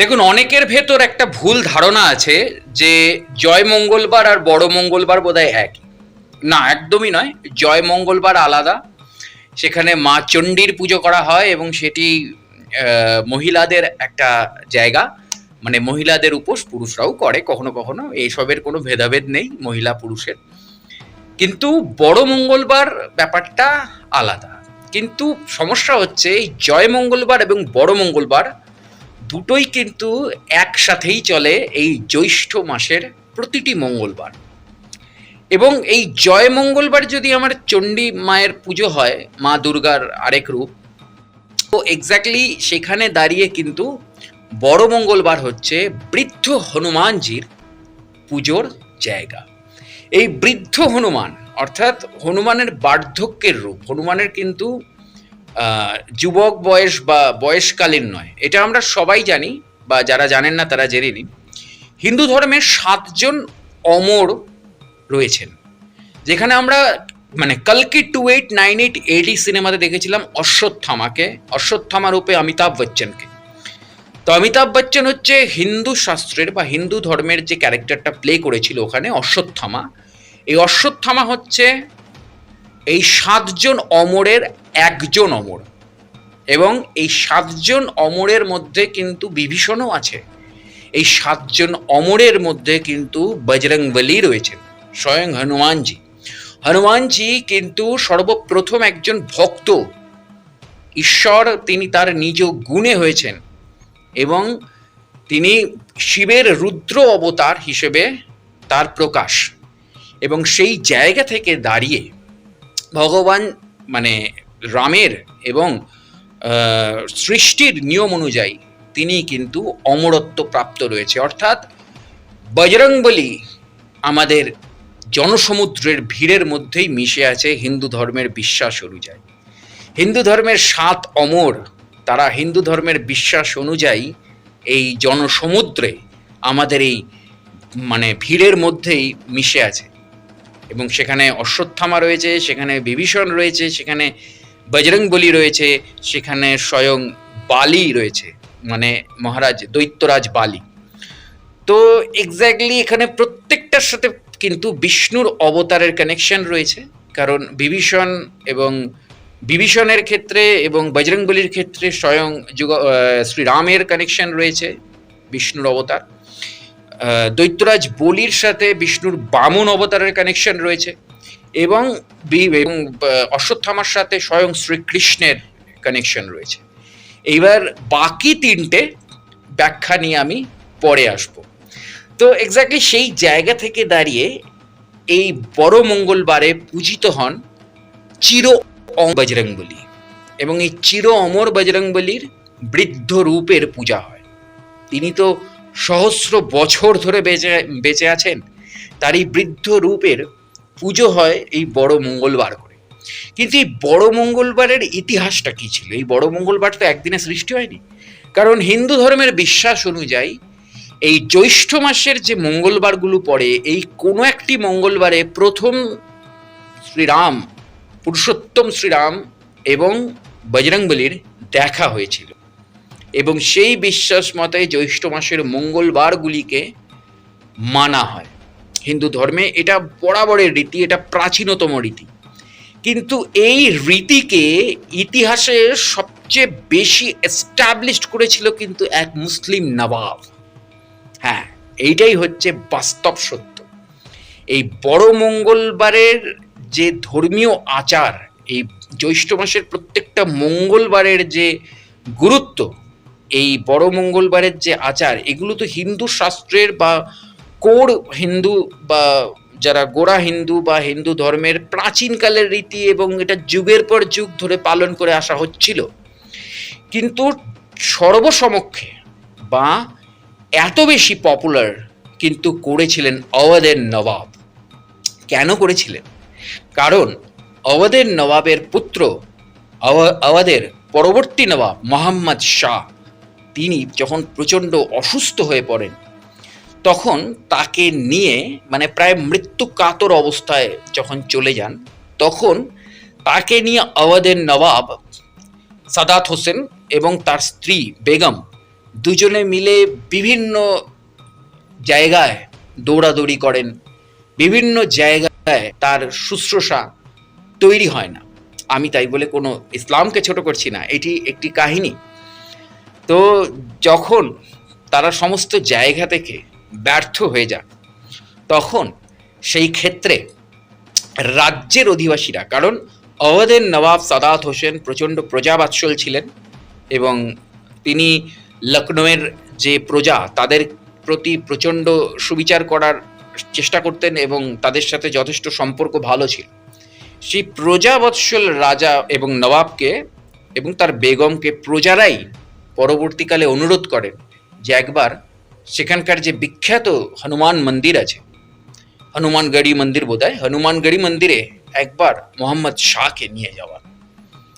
দেখুন, অনেকের ভেতর একটা ভুল ধারণা আছে যে জয় মঙ্গলবার আর বড় মঙ্গলবার বোধহয় একই। না, একদমই নয়। জয় মঙ্গলবার আলাদা। সেখানে মা চণ্ডীর পুজো করা হয় এবং সেটি মহিলাদের একটা জায়গা। মানে মহিলাদের উপোস পুরুষরাও করে, কখনো কখনো। এইসবের কোনো ভেদাভেদ নেই, মহিলা পুরুষের। কিন্তু বড় মঙ্গলবার ব্যাপারটা আলাদা। কিন্তু সমস্যা হচ্ছে, এই জয় মঙ্গলবার এবং বড় মঙ্গলবার দুটোই কিন্তু একসাথেই চলে এই জ্যৈষ্ঠ মাসের প্রতিটি মঙ্গলবার। এবং এই জয় মঙ্গলবার যদি আমার চণ্ডী মায়ের পুজো হয়, মা দুর্গার আরেক রূপ, তো এক্স্যাক্টলি সেখানে দাঁড়িয়ে কিন্তু বড় মঙ্গলবার হচ্ছে বৃদ্ধ হনুমানজির পুজোর জায়গা। এই বৃদ্ধ হনুমান, অর্থাৎ হনুমানের বার্ধক্যের রূপ, হনুমানের কিন্তু যুবক বয়স বা বয়সকালীন নয়। এটা আমরা সবাই জানি বা যারা জানেন না তারা জেনে নিন। হিন্দু ধর্মে সাতজন অমর রয়েছেন। যেখানে আমরা মানে কালকি two eight, nine eight eighty সিনেমাতে দেখেছিলাম অশ্বত্থামাকে অশ্বত্থামা রূপে অমিতাভ বচ্চনকে। তো অমিতাভ বচ্চন হচ্ছে হিন্দু শাস্ত্রের বা হিন্দু ধর্মের যে ক্যারেক্টারটা প্লে করেছিল ওখানে অশ্বত্থামা। এই অশ্বত্থামা হচ্ছে এই সাতজন অমরের একজন অমর। এবং এই সাতজন অমরের মধ্যে কিন্তু বিভীষণও আছে। এই সাতজন অমরের মধ্যে কিন্তু বজরংবলী রয়েছেন, স্বয়ং হনুমানজি। হনুমানজি কিন্তু সর্বপ্রথম একজন ভক্ত। ঈশ্বর তিনি তার নিজ গুণে হয়েছেন এবং তিনি শিবের রুদ্র অবতার হিসেবে তার প্রকাশ এবং সেই জায়গা থেকে দাঁড়িয়ে ভগবান মানে রামের এবং সৃষ্টির নিয়ম অনুযায়ী তিনি কিন্তু অমরত্ব প্রাপ্ত রয়েছে। অর্থাৎ বজরংবলী আমাদের জনসমুদ্রের ভিড়ের মধ্যেই মিশে আছে হিন্দু ধর্মের বিশ্বাস অনুযায়ী। হিন্দু ধর্মের সাত অমর, তারা হিন্দু ধর্মের বিশ্বাস অনুযায়ী এই জনসমুদ্রে আমাদের এই মানে ভিড়ের মধ্যেই মিশে আছে। এবং সেখানে অশ্বত্থামা রয়েছে, সেখানে বিভীষণ রয়েছে, সেখানে বজরংবলী রয়েছে, সেখানে স্বয়ং বালি রয়েছে মানে মহারাজ দৈত্যরাজ বালি। তো এক্স্যাক্টলি এখানে প্রত্যেকটার সাথে কিন্তু বিষ্ণুর অবতারের কানেকশন রয়েছে, কারণ বিভীষণ এবং বিভীষণের ক্ষেত্রে এবং বজরংবলীর ক্ষেত্রে স্বয়ং যুগ শ্রীরামের কানেকশন রয়েছে, বিষ্ণুর অবতার। দৈত্যরাজ বলির সাথে বিষ্ণুর বামন অবতারের কানেকশন রয়েছে এবং অশ্বত্থামার সাথে স্বয়ং শ্রীকৃষ্ণের কানেকশন রয়েছে। এইবার বাকি তিনটে ব্যাখ্যা নিয়ে আমি পরে আসব। তো এক্স্যাক্টলি সেই জায়গা থেকে দাঁড়িয়ে এই বড় মঙ্গলবারে পূজিত হন চির বজরংবলী এবং এই চির অমর বজরংবলীর বৃদ্ধ রূপের পূজা হয়। তিনি তো সহস্র বছর ধরে বেঁচে বেঁচে আছেন। তার এই বৃদ্ধ রূপের পুজো হয় এই বড় মঙ্গলবার করে। কিন্তু এই বড় মঙ্গলবারের ইতিহাসটা কী ছিল? এই বড় মঙ্গলবার তো একদিনে সৃষ্টি হয়নি। কারণ হিন্দু ধর্মের বিশ্বাস অনুযায়ী এই জ্যৈষ্ঠ মাসের যে মঙ্গলবারগুলো পড়ে, এই কোনো একটি মঙ্গলবারে প্রথম শ্রীরাম, পুরুষোত্তম শ্রীরাম এবং বজরংবলীর দেখা হয়েছিল। এবং সেই বিশ্বাস মতে জ্যৈষ্ঠ মাসের মঙ্গলবারগুলিকে মানা হয়। হিন্দু ধর্মে এটা বরাবরের রীতি, এটা প্রাচীনতম রীতি। কিন্তু এই রীতিকে ইতিহাসে সবচেয়ে বেশি এস্টাবলিশড করেছিল কিন্তু এক মুসলিম নবাব। হ্যাঁ এইটাই হচ্ছে বাস্তব সত্য। এই বড় মঙ্গলবারের যে ধর্মীয় আচার, এই জ্যৈষ্ঠ মাসের প্রত্যেকটা মঙ্গলবারের যে গুরুত্ব এই বড় মঙ্গলবারের যে আচার, এগুলো তো হিন্দু শাস্ত্রের বা কোর হিন্দু বা যারা গোড়া হিন্দু বা হিন্দু ধর্মের প্রাচীনকালের রীতি এবং এটা যুগের পর যুগ ধরে পালন করে আসা হচ্ছিল। কিন্তু সর্বসমক্ষে বা এত বেশি পপুলার কিন্তু করেছিলেন অওয়াদের নবাব। কেন করেছিলেন? কারণ অওয়াদের নবাবের পুত্র আওয়া- আওয়াদের পরবর্তী নবাব মোহাম্মদ শাহ তিনি যখন প্রচণ্ড অসুস্থ হয়ে পড়েন, তখন তাকে নিয়ে মানে প্রায় মৃত্যু কাতর অবস্থায় যখন চলে যান, তখন তাকে নিয়ে আওয়াদের নবাব সাদাত হোসেন এবং তার স্ত্রী বেগম দুজনে মিলে বিভিন্ন জায়গায় দৌড়াদৌড়ি করেন। বিভিন্ন জায়গায় তার শুশ্রূষা তৈরি হয় না। আমি তাই বলে কোনো ইসলামকে ছোট করছি না। এটি একটি কাহিনী। তো যখন তারা সমস্ত জায়গা থেকে ব্যর্থ হয়ে যান, তখন সেই ক্ষেত্রে রাজ্যের অধিবাসীরা, কারণ অওধের নবাব সাদাত হোসেন প্রচণ্ড প্রজাবাৎসল ছিলেন এবং তিনি লখনৌয়ের যে প্রজা, তাদের প্রতি প্রচণ্ড সুবিচার করার চেষ্টা করতেন এবং তাদের সাথে যথেষ্ট সম্পর্ক ভালো ছিল। সেই প্রজাবৎসল রাজা এবং নবাবকে এবং তার বেগমকে প্রজারাই পরবর্তীকালে অনুরোধ করেন যে একবার সেখানকার যে বিখ্যাত হনুমান মন্দির আছে হনুমানগড়ি মন্দির বোধ হয় হনুমানগড়ি মন্দিরে একবার মোহাম্মদ শাহকে নিয়ে যাওয়া।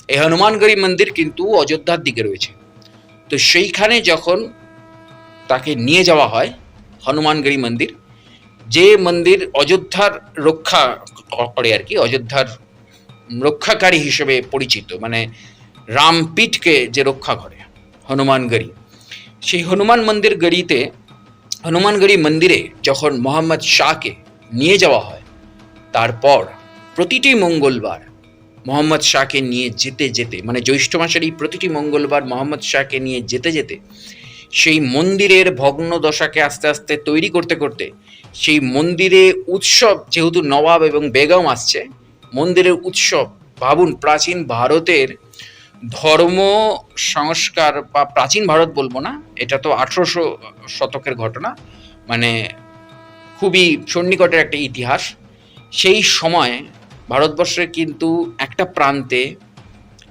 এই হনুমানগড়ি মন্দির কিন্তু অযোধ্যার দিকে রয়েছে। তো সেইখানে যখন তাকে নিয়ে যাওয়া হয় হনুমানগড়ি মন্দির, যে মন্দির অযোধ্যার রক্ষা করে আর কি, অযোধ্যার রক্ষাকারী হিসেবে পরিচিত মানে রামপীঠকে যে রক্ষা করে হনুমানগড়ি সেই হনুমান মন্দির গড়িতে হনুমানগড়ি মন্দিরে যখন মোহাম্মদ শাহকে নিয়ে যাওয়া হয়, তারপর প্রতিটি মঙ্গলবার মোহাম্মদ শাহকে নিয়ে যেতে যেতে মানে জ্যৈষ্ঠ মাসের এই প্রতিটি মঙ্গলবার মোহাম্মদ শাহকে নিয়ে যেতে যেতে, সেই মন্দিরের ভগ্ন দশাকে আস্তে আস্তে তৈরি করতে করতে, সেই মন্দিরে উৎসব যেহেতু নবাব এবং বেগম আসছে, মন্দিরের উৎসব ভাবুন প্রাচীন ভারতের ধর্ম, সংস্কার বা প্রাচীন ভারত বলব না, এটা তো আঠেরোশো শতকের ঘটনা মানে খুবই সন্নিকটের একটা ইতিহাস। সেই সময় ভারতবর্ষের কিন্তু একটা প্রান্তে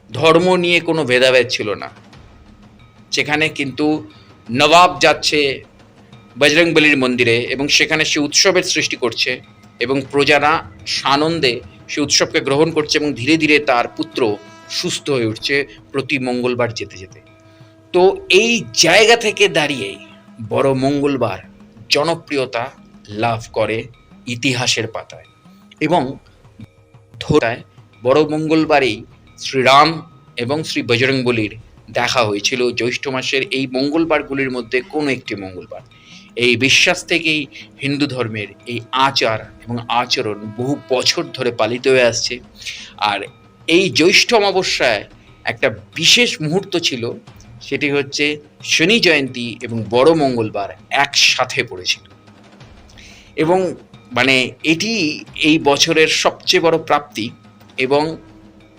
ধর্ম নিয়ে কোনো ভেদাভেদ ছিল না। সেখানে কিন্তু নবাব যাচ্ছে বজরংবলির মন্দিরে এবং সেখানে সে উৎসবের সৃষ্টি করছে এবং প্রজারা সানন্দে সে উৎসবকে গ্রহণ করছে এবং ধীরে ধীরে তার পুত্র সুস্থ হয়ে উঠছে প্রতি মঙ্গলবার যেতে যেতে। তো এই জায়গা থেকে দাঁড়িয়েই বড় মঙ্গলবার জনপ্রিয়তা লাভ করে ইতিহাসের পাতায় এবং ধরায় বড় মঙ্গলবারেই শ্রীরাম এবং শ্রী বজরংবলির দেখা হয়েছিল। জ্যৈষ্ঠ মাসের এই মঙ্গলবারগুলির মধ্যে কোনো একটি মঙ্গলবার। এই বিশ্বাস থেকেই হিন্দু ধর্মের এই আচার এবং আচরণ বহু বছর ধরে পালিত হয়ে আসছে। আর এই জ্যৈষ্ঠ অমাবস্যায় একটা বিশেষ মুহূর্ত ছিল, সেটি হচ্ছে শনি জয়ন্তী এবং বড় মঙ্গলবার একসাথে পড়েছিল। এবং মানে এটি এই বছরের সবচেয়ে বড় প্রাপ্তি এবং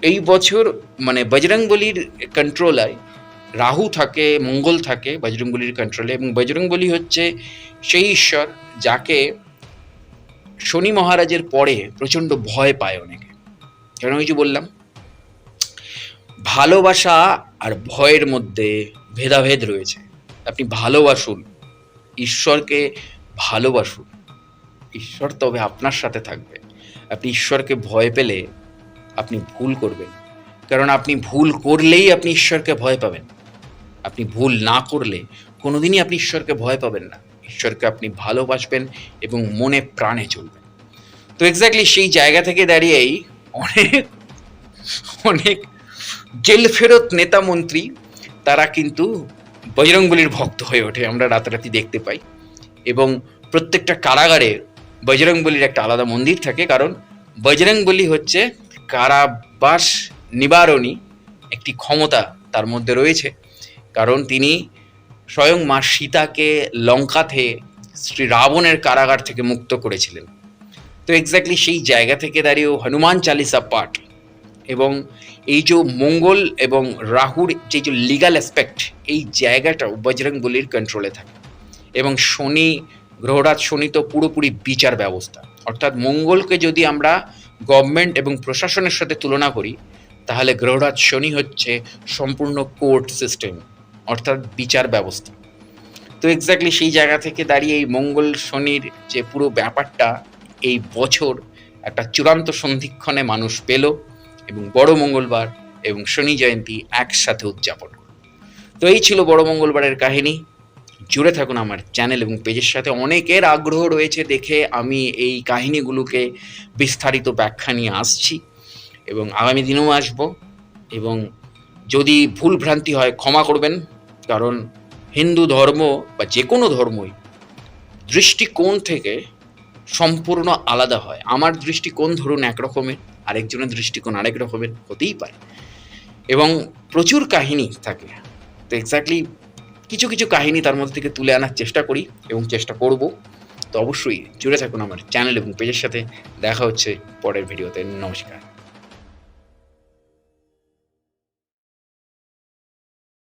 এই বছর মানে বজরংবলির কন্ট্রোলায় রাহু থাকে, মঙ্গল থাকে বজরংবলির কন্ট্রোলে এবং বজরংবলী হচ্ছে সেই ঈশ্বর যাকে শনি মহারাজের পরে প্রচণ্ড ভয় পায় অনেকে। কেন কিছু বললাম? ভালোবাসা আর ভয়ের মধ্যে ভেদাভেদ রয়েছে। আপনি ভালোবাসুন, ঈশ্বরকে ভালোবাসুন। ঈশ্বর তবে আপনার সাথে থাকবে। আপনি ঈশ্বরকে ভয় পেলে আপনি ভুল করবেন। কারণ আপনি ভুল করলেই আপনি ঈশ্বরকে ভয় পাবেন। আপনি ভুল না করলে কোনোদিনই আপনি ঈশ্বরকে ভয় পাবেন না। ঈশ্বরকে আপনি ভালোবাসবেন এবং মনে প্রাণে চলবেন। তো এক্স্যাক্টলি সেই জায়গা থেকে দাঁড়িয়েই অনেক অনেক জেল ফেরত নেতা মন্ত্রী, তারা কিন্তু বজরংবলির ভক্ত হয়ে ওঠে, আমরা রাতারাতি দেখতে পাই। এবং প্রত্যেকটা কারাগারে বজরংবলির একটা আলাদা মন্দির থাকে, কারণ বজরংবলী হচ্ছে কারাবাস নিবারণী একটি ক্ষমতা তার মধ্যে রয়েছে। কারণ তিনি স্বয়ং মা সীতাকে লঙ্কাতে শ্রী রাবণের কারাগার থেকে মুক্ত করেছিলেন। তো এক্স্যাক্টলি সেই জায়গা থেকে দাঁড়িয়েও হনুমান চালিসা পাঠ এবং এই যে মঙ্গল এবং রাহুর যে যে লিগাল অ্যাসপেক্ট এই জায়গাটাও বজরং বলির কন্ট্রোলে থাকে। এবং শনি, গ্রহরাজ শনি তো পুরোপুরি বিচার ব্যবস্থা। অর্থাৎ মঙ্গলকে যদি আমরা গভর্নমেন্ট এবং প্রশাসনের সাথে তুলনা করি, তাহলে গ্রহরাজ শনি হচ্ছে সম্পূর্ণ কোর্ট সিস্টেম অর্থাৎ বিচার ব্যবস্থা। তো এক্স্যাক্টলি সেই জায়গা থেকে দাঁড়িয়ে এই মঙ্গল শনির যে পুরো ব্যাপারটা, এই বছর একটা চূড়ান্ত সন্ধিক্ষণে মানুষ পেল। এবং বড় মঙ্গলবার এবং শনি জয়ন্তী একসাথে উদযাপন করল তো এই ছিল বড় মঙ্গলবারের কাহিনী। জুড়ে থাকুন আমার চ্যানেল এবং পেজের সাথে। অনেকের আগ্রহ রয়েছে দেখে আমি এই কাহিনীগুলোকে বিস্তারিত ব্যাখ্যা নিয়ে আসছি এবং আগামী দিনেও আসব এবং যদি ভুল ভ্রান্তি হয় ক্ষমা করবেন, কারণ হিন্দু ধর্ম বা যে কোনো ধর্মই দৃষ্টিকোণ থেকে সম্পূর্ণ আলাদা হয়। আমার দৃষ্টিকোণ ধরুন এক রকমের আরেকজনের দৃষ্টিকোণ আরেক রকমের হতেই পারে। এবং প্রচুর কাহিনী থাকে। তো এক্স্যাক্টলি কিছু কিছু কাহিনী তার মধ্যে থেকে তুলে আনার চেষ্টা করি এবং চেষ্টা করব। তো অবশ্যই জুড়ে থাকুন আমার চ্যানেল এবং পেজের সাথে। দেখা হচ্ছে পরের ভিডিওতে নমস্কার।